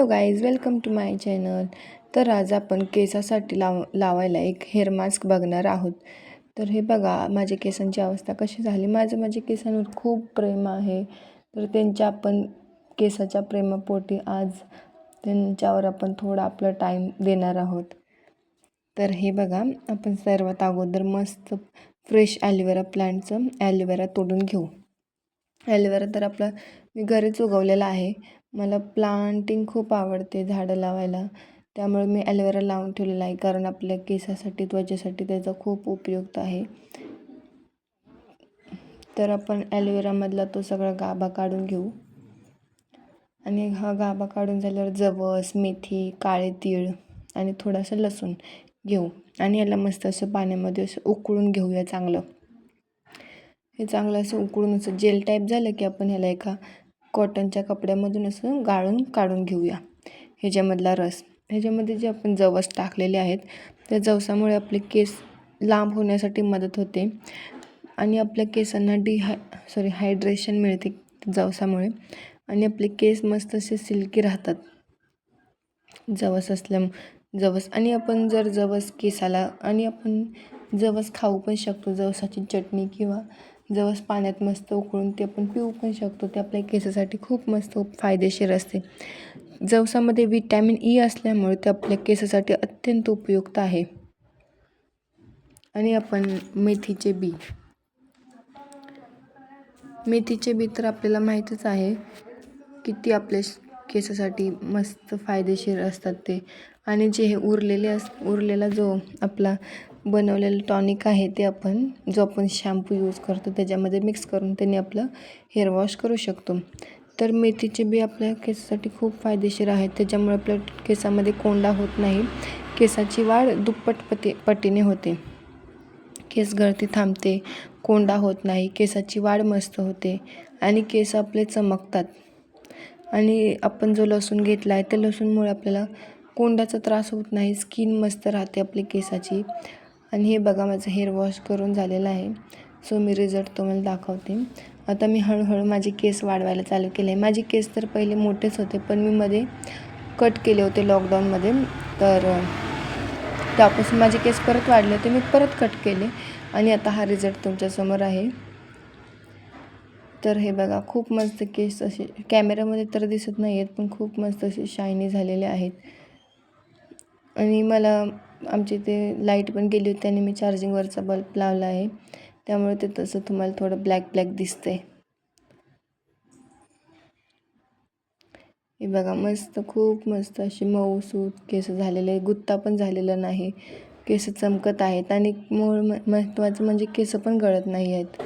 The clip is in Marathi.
Hello guys welcome to my channel तर आज आपण केसासाठी लाव लावायला एक हेअर मास्क बघणार आहोत. तर हे बघा माझ्या केसांची अवस्था कशी झाली? माझं माझ्या केसांवर खूप प्रेम आहे. तर त्यांच्या आपण केसाच्या प्रेमापोटी आज त्यांच्यावर आपण थोडा आपला टाईम देणार आहोत. तर हे बघा आपण सर्वात अगोदर मस्त फ्रेश ॲलोवेरा प्लांटचं ॲलोवेरा तोडून घेऊ. ॲलोवेरा तर आपला मी घरीच उगवलेला आहे. मला प्लांटिंग खूप आवडते झाडं लावायला. त्यामुळे मी ॲलोवेरा लावून ठेवलेला आहे कारण आपल्या केसासाठी त्वचेसाठी त्याचा खूप उपयुक्त आहे. तर आपण ॲलोवेरामधला तो सगळा गाभा काढून घेऊ. आणि हा गाभा काढून झाल्यावर जवस मेथी काळे तीळ आणि थोडासा लसूण घेऊ. आणि याला मस्त असं पाण्यामध्ये असं उकळून घेऊया चांगलं. हे चांगलं असं उकळून असं जेल टाईप झालं की आपण ह्याला एका कॉटनच्या कपड्यामधून असं गाळून काढून घेऊया. ह्याच्यामधला रस. ह्याच्यामध्ये जे आपण जवस टाकलेले आहेत त्या जवसामुळे आपले केस लांब होण्यासाठी मदत होते. आणि आपल्या केसांना डिहाय सॉरी हायड्रेशन मिळते जवसामुळे. आणि आपले केस मस्त असे सिल्की राहतात. जवस असल्या जवस. आणि आपण जर जवस केसाला आणि आपण जवस खाऊ पण शकतो जवसाची चटणी किंवा जवस पाण्यात मस्त उकळून ते आपण पिऊ पण शकतो. ते आपल्या केसासाठी खूप मस्त फायदेशीर असते. जवसामध्ये विटॅमिन ई असल्यामुळे ते आपल्या केसासाठी अत्यंत उपयुक्त आहे. आणि आपण मेथीचे बी. मेथीचे बी तर आपल्याला माहीतच आहे की ती आपल्या केसासाठी मस्त फायदेशीर असतात ते. आणि जे हे उरलेले अस उरलेला जो आपला बनवलेलं टॉनिक आहे ते आपण जो आपण शॅम्पू यूज करतो त्याच्यामध्ये मिक्स करून त्याने आपलं हेअर वॉश करू शकतो. तर मेथीचे बी आपल्या केसासाठी खूप फायदेशीर आहेत. त्याच्यामुळे आपल्या केसामध्ये कोंडा होत नाही. केसाची वाढ दुप्पट पती पटीने होते. केस गळती थांबते कोंडा होत नाही केसाची वाढ मस्त होते आणि केस आपले चमकतात. आणि आपण जो लसूण घेतला आहे त्या लसूणमुळे आपल्याला कोंड्याचा त्रास होत नाही स्किन मस्त राहते आपली केसाची. आणि हे बघा माझं हेअर वॉश करून झालेलं आहे. सो मी रिझल्ट तुम्हाला दाखवते. आता मी हळूहळू माझे केस वाढवायला चालू केले. माझे केस तर पहिले मोठेच होते पण मी मध्ये कट केले होते लॉकडाऊनमध्ये तर त्यापासून माझे केस परत वाढले होते. मी परत कट केले. आणि आता हा रिझल्ट तुमच्यासमोर आहे. तर हे बघा खूप मस्त केस असे कॅमेऱ्यामध्ये तर दिसत नाही आहेत पण खूप मस्त असे शायनी झालेले आहेत. आणि मला आमची इथे लाइट पण गेली होती आणि मी चार्जिंगवरचा बल्ब लावला आहे. त्यामुळे ते तसं तुम्हाला थोडं ब्लॅक ब्लॅक दिसतंय. हे बघा मस्त खूप मस्त अशी मऊसूत केस झालेले गुत्ता पण झालेला नाही. केस चमकत आहेत आणि मूळ महत्त्वाचं म्हणजे केस पण गळत नाही आहेत.